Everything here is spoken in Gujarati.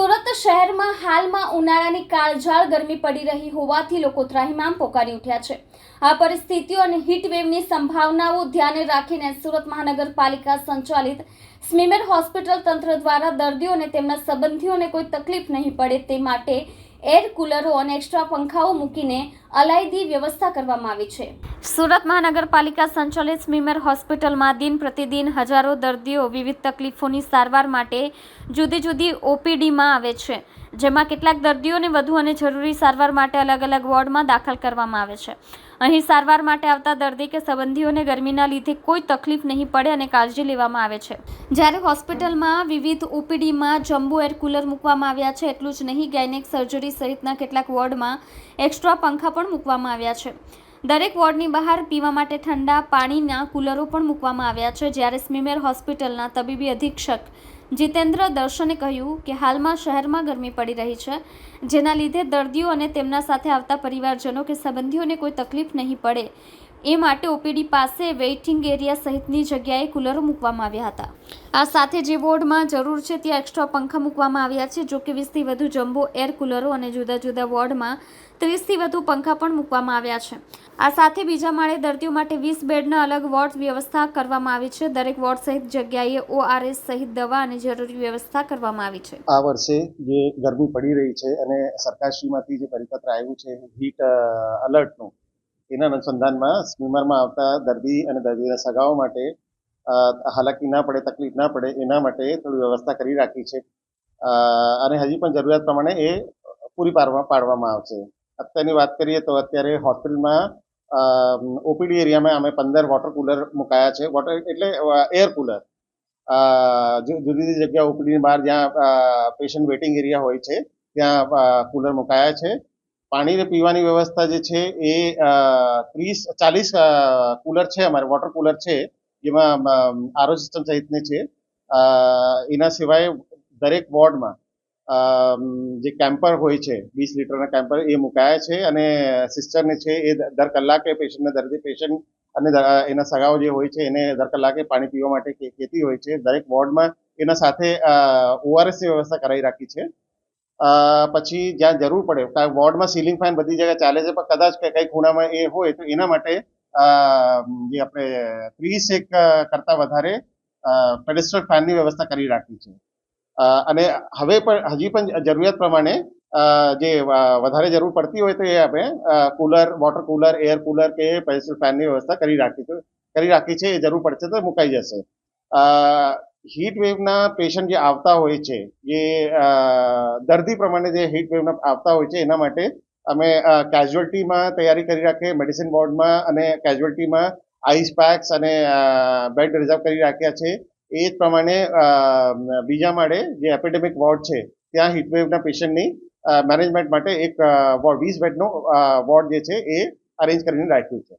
સુરત શહેરમાં હાલમાં ઉનાળાની કાળઝાળ ગરમી પડી રહી હોવાથી લોકો ત્રાહિમામ પોકારી ઉઠ્યા છે. આ પરિસ્થિતિઓ અને હીટવેવની સંભાવનાઓ ધ્યાને રાખીને સુરત મહાનગરપાલિકા સંચાલિત સ્મીમેર હોસ્પિટલ તંત્ર દ્વારા દર્દીઓને તેમના સંબંધીઓને કોઈ તકલીફ નહીં પડે તે માટે એર કુલરો અને એક્સ્ટ્રા પંખાઓ મૂકીને અલાયદી વ્યવસ્થા કરવામાં આવી છે. સુરત મહાનગરપાલિકા સંચાલિત સ્મીમેર હોસ્પિટલમાં દિન પ્રતિદિન હજારો દર્દીઓ વિવિધ તકલીફોની સારવાર માટે જુદી જુદી ઓપીડીમાં આવે છે, જેમાં કેટલાક દર્દીઓને વધુ અને જરૂરી સારવાર માટે અલગ અલગ વોર્ડમાં દાખલ કરવામાં આવે છે. અહીં સારવાર માટે આવતા દર્દી કે સંબંધીઓને ગરમીના લીધે કોઈ તકલીફ નહીં પડે અને કાળજી લેવામાં આવે છે. જ્યારે હોસ્પિટલમાં વિવિધ ઓપીડીમાં જમ્બો એર કુલર મૂકવામાં આવ્યા છે, એટલું જ નહીં, ગાયનેક સર્જરી સહિતના કેટલાક વોર્ડમાં એક્સ્ટ્રા પંખા પણ મૂકવામાં આવ્યા છે. દરેક વોર્ડની બહાર પીવા માટે ઠંડા પાણીના કુલરો પણ મૂકવામાં આવ્યા છે. જ્યારે સ્મીમેર હોસ્પિટલના તબીબી અધિક્ષક જીતેન્દ્ર દર્શને કહ્યું કે હાલમાં શહેરમાં ગરમી પડી રહી છે, જેના લીધે દર્દીઓ અને તેમના સાથે આવતા પરિવારજનો કે સંબંધીઓને કોઈ તકલીફ નહીં પડે. એ માટે ઓપીડી પાસે વેઇટિંગ એરિયા સહિતની જગ્યાએ કુલરો મૂકવામાં આવ્યા હતા. આ સાથે જે વોર્ડમાં જરૂર છે ત્યાં એક્સ્ટ્રા પંખા મૂકવામાં આવ્યા છે, જો કે વીસથી વધુ જમ્બો, એર કુલરો અને જુદા જુદા વોર્ડમાં ત્રીસથી વધુ પંખા પણ મૂકવામાં આવ્યા છે. આ સાથે બીજા માળે દર્દીઓ માટે વીસ બેડના અલગ વોર્ડ વ્યવસ્થા કરવામાં આવી છે. દરેક વોર્ડ સહિત જગ્યાએ ઓઆરએસ સહિત દવા અને જરૂરી વ્યવસ્થા કરવામાં આવી છે. આ વર્ષે જે ગરમી પડી રહી છે અને સરકારશ્રીમાંથી જે પરિપત્ર આવ્યું છે, હીટ અલર્ટનું એના અનુસંધાનમાં સ્મીમરમાં આવતા દર્દી અને દર્દીના સગાઓ માટે હાલાકી ના પડે, તકલીફ ના પડે, એના માટે થોડી વ્યવસ્થા કરી રાખી છે. અને હજી પણ જરૂરિયાત પ્રમાણે એ પૂરી પાડવા, પાડવામાં આવશે. અત્યારની વાત કરીએ તો અત્યારે હોસ્પિટલમાં ઓપીડી એરિયામાં અમે પંદર વોટર કુલર મુકાયા છે. વોટર એટલે એર કુલર. જુદી જુદી જગ્યા ઓપીડીની બહાર જ્યાં પેશન્ટ વેટિંગ એરિયા હોય છે, ત્યાં કુલર મુકાયા છે. પાણીને પીવાની વ્યવસ્થા જે છે એ ત્રીસ, ચાલીસ કુલર છે અમારે, વોટર કુલર છે, જેમાં આરો સિસ્ટમ સહિતની છે. એના સિવાય દરેક વોર્ડમાં જે કેમ્પર હોય છે, વીસ લીટરના કેમ્પર, એ મુકાયા છે અને સિસ્ટરને છે એ દર કલાકે પેશન્ટને દર્દી પેશન્ટ અને એના સગાઓ જે હોય છે એને દર કલાકે પાણી પીવા માટે કહેતી હોય છે. દરેક વોર્ડમાં એના સાથે ઓઆરએસની વ્યવસ્થા કરાવી રાખી છે. પછી જ્યાં જરૂર પડે વોર્ડમાં સીલિંગ ફેન બધી જગ્યાએ ચાલે છે, પણ કદાચ કઈ ખૂણામાં એ હોય તો એના માટે જે આપણે ત્રીસ એક કરતા વધારે પેડેસ્ટ્રલ ફેનની વ્યવસ્થા કરી રાખી છે. અને હવે પણ, હજી પણ જરૂરિયાત પ્રમાણે જે વધારે જરૂર પડતી હોય તો એ આપણે cooler water cooler air cooler કે પેડેસ્ટ્રલ ફેનની વ્યવસ્થા કરી રાખી છે, કરી રાખી છે, એ જરૂર પડશે તો મુકાઈ જશે. હીટ વેવના પેશન્ટ જે આવતા હોય છે, જે દર્દી પ્રમાણે જે હીટ વેવના આવતા હોય છે, એના માટે અમે કેઝ્યુઅલ્ટીમાં તૈયારી કરી રાખીએ મેડિસિન વોર્ડમાં અને કેઝ્યુઅલ્ટીમાં આઈસ પેક્સ અને બેડ રિઝર્વ કરી રાખ્યા છે. એ જ પ્રમાણે બીજા માળે જે એપિડેમિક વોર્ડ છે, ત્યાં હીટવેવના પેશન્ટની મેનેજમેન્ટ માટે એક વોર્ડ વીસ બેડનો વોર્ડ જે છે, એ અરેન્જ કરીને રાખ્યું છે.